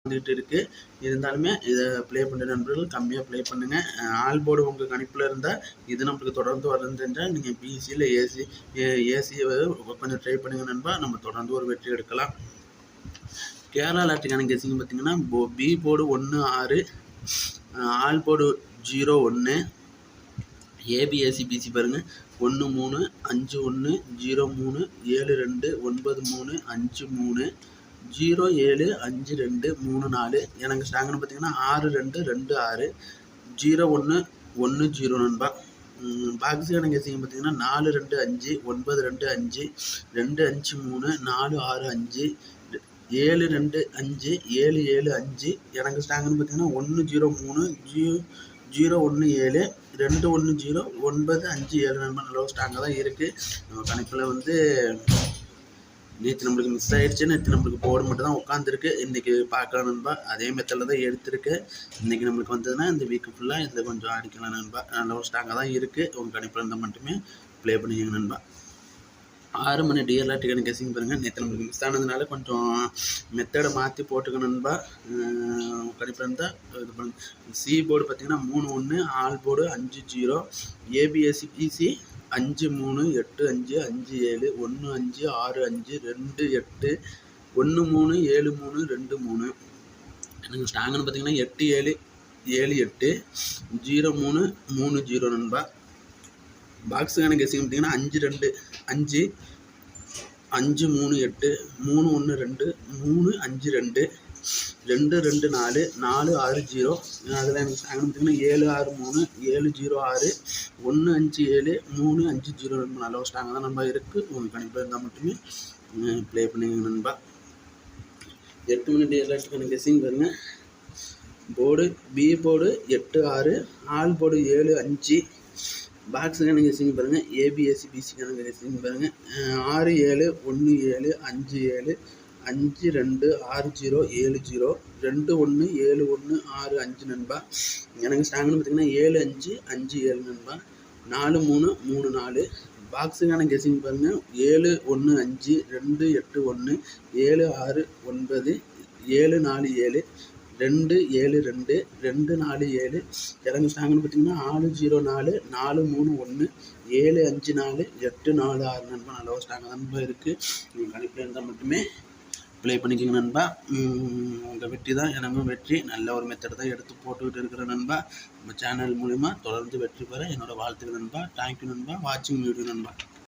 வந்துகிட்டு இருக்குது இருந்தாலுமே இதை ப்ளே பண்ணுற நண்பர்கள் கம்மியாக ப்ளே பண்ணுங்கள் ஆல் போர்டு உங்கள் கணிப்பில் இருந்தால் இது நம்மளுக்கு தொடர்ந்து வருதுன்றால் நீங்கள் பிசியில் ஏசி ஏசியை கொஞ்சம் ட்ரை பண்ணுங்கள் நண்பா. நம்ம தொடர்ந்து ஒரு வெற்றி எடுக்கலாம். கேரளா லாட்டுக்கான கெஸிங் பார்த்தீங்கன்னா போ பி போர்டு ஒன்று ஆறு ஆல் போர்டு ஜீரோ ஒன்று ஏபிஎஸ்சி பிசி பாருங்கள் ஒன்று மூணு அஞ்சு ஒன்று ஜீரோ மூணு ஏழு ரெண்டு ஒன்பது மூணு அஞ்சு மூணு ஜீரோ ஏழு அஞ்சு ரெண்டு மூணு நாலு. எனக்கு ஸ்டாங்குன்னு பார்த்தீங்கன்னா ஆறு ரெண்டு ரெண்டு ஆறு. ஜீரோ ஒன்று ஒன்று ஜீரோ நண்பா. பாக்ஸு கணக்கு கெஸிங் பார்த்தீங்கன்னா நாலு ரெண்டு அஞ்சு ஒன்பது ரெண்டு அஞ்சு ரெண்டு அஞ்சு மூணு நாலு ஆறு அஞ்சு ஏழு ரெண்டு அஞ்சு ஏழு ஏழு அஞ்சு. எனக்கு ஸ்டாங்குன்னு பார்த்தீங்கன்னா ஒன்று ஜீரோ மூணு ஜீ ஜீரோ ஒன்று ஏழு ரெண்டு ஒன்று ஜீரோ ஒன்பது அஞ்சு ஏழு நண்பர் அளவு ஸ்டாங்காக தான் இருக்குது நம்ம கணக்கில் வந்து நேற்று நம்மளுக்கு மிஸ் ஆகிடுச்சு நேற்று நம்மளுக்கு போர்டு மட்டும் தான் உட்காந்துருக்கு இன்றைக்கி பார்க்கலாம் நண்பா. அதே மெத்தடில் தான் எடுத்திருக்கு. இன்றைக்கி நம்மளுக்கு வந்ததுன்னா இந்த வீக்கு ஃபுல்லாக இதில் கொஞ்சம் அடிக்கலாம் நண்பா. நல்ல ஒரு ஸ்ட்ராங்காக தான் இருக்குது உங்கள் கணிப்பில் இருந்தால் மட்டுமே ப்ளே பண்ணிக்கோங்க நண்பா. ஆறு மணி டிஎல்ஆர் டிக்கெட் கெஸிங் பாருங்கள் நேற்று நம்மளுக்கு மிஸ் ஆனதுனால கொஞ்சம் மெத்தடை மாற்றி போட்டுக்க நண்பா. கணிப்பில் இருந்தால் இது பண்ணுங்க. சி போர்டு பார்த்தீங்கன்னா மூணு ஒன்று ஆல் போர்டு அஞ்சு ஜீரோ ஏபிஎஸ்சி பிசி அஞ்சு மூணு எட்டு அஞ்சு அஞ்சு ஏழு ஒன்று அஞ்சு ஆறு அஞ்சு ரெண்டு எட்டு ஒன்று மூணு ஏழு மூணு ரெண்டு மூணு. எனக்கு ஸ்டாங்குன்னு பார்த்தீங்கன்னா எட்டு ஏழு ஏழு எட்டு ஜீரோ மூணு மூணு ஜீரோ நண்பா. பாக்ஸுக்கான கெஸிங் பார்த்தீங்கன்னா அஞ்சு ரெண்டு அஞ்சு அஞ்சு மூணு எட்டு மூணு ஒன்று ரெண்டு மூணு அஞ்சு ரெண்டு ரெண்டு ரெண்டு நாலு நாலு ஆறு ஜீரோ. அதில் எனக்கு பார்த்தீங்கன்னா ஏழு ஆறு மூணு ஏழு ஜீரோ ஆறு ஒன்று அஞ்சு ஏழு மூணு அஞ்சு ஜீரோ ரெண்டு நல்ல ஸ்ட்ராங்காக தான் நண்பா இருக்குது உங்களுக்கு கணிப்பில் இருந்தால் மட்டுமே ப்ளே பண்ணுங்க நண்பா. எட்டு மணி எல்லாத்துக்கான கெஸிங் பாருங்கள் போர்டு பி போர்டு எட்டு ஆறு ஆல் போர்டு ஏழு அஞ்சு. பாக்ஸுக்கான கெஸிங் பாருங்கள் ஏபிஎஸ்சி பிசிக்கான கெஸிங் பாருங்கள் ஆறு ஏழு ஒன்று ஏழு அஞ்சு ஏழு அஞ்சு ரெண்டு ஆறு ஜீரோ ஏழு ஜீரோ ரெண்டு ஒன்று ஏழு ஒன்று ஆறு அஞ்சு நண்பா. எனக்கு ஸ்டாங்னு பார்த்தீங்கன்னா ஏழு அஞ்சு அஞ்சு ஏழு நண்பா. நாலு மூணு மூணு நாலு. பாக்ஸுக்கான கெஸிங் பாருங்கள் ஏழு ஒன்று அஞ்சு ரெண்டு எட்டு ஒன்று ஏழு ஆறு ஒன்பது ஏழு நாலு ஏழு ரெண்டு ஏழு ரெண்டு ரெண்டு நாலு ஏழு. இறங்கு ஸ்டாங்னு பார்த்தீங்கன்னா ஆறு ஜீரோ நாலு நாலு மூணு ஒன்று ஏழு அஞ்சு நாலு எட்டு நாலு ஆறு நண்பா. நல்ல ஒரு ஸ்ட்ராங்காக நண்பா இருக்குது நீங்கள் கணிப்பில் இருந்தால் மட்டுமே ப்ளே பண்ணிக்கோங்க நண்பா. உங்கள் வெற்றி தான் எனக்கும் வெற்றி. நல்ல ஒரு மெத்தட் தான் எடுத்து போட்டுக்கிட்டு இருக்கிற நண்பா. நம்ம சேனல் மூலிமா தொடர்ந்து வெற்றி பெற என்னோடய வாழ்த்துக்கள் நண்பா. தேங்க்யூ நண்பா. வாட்சிங் வீடியோ நண்பா.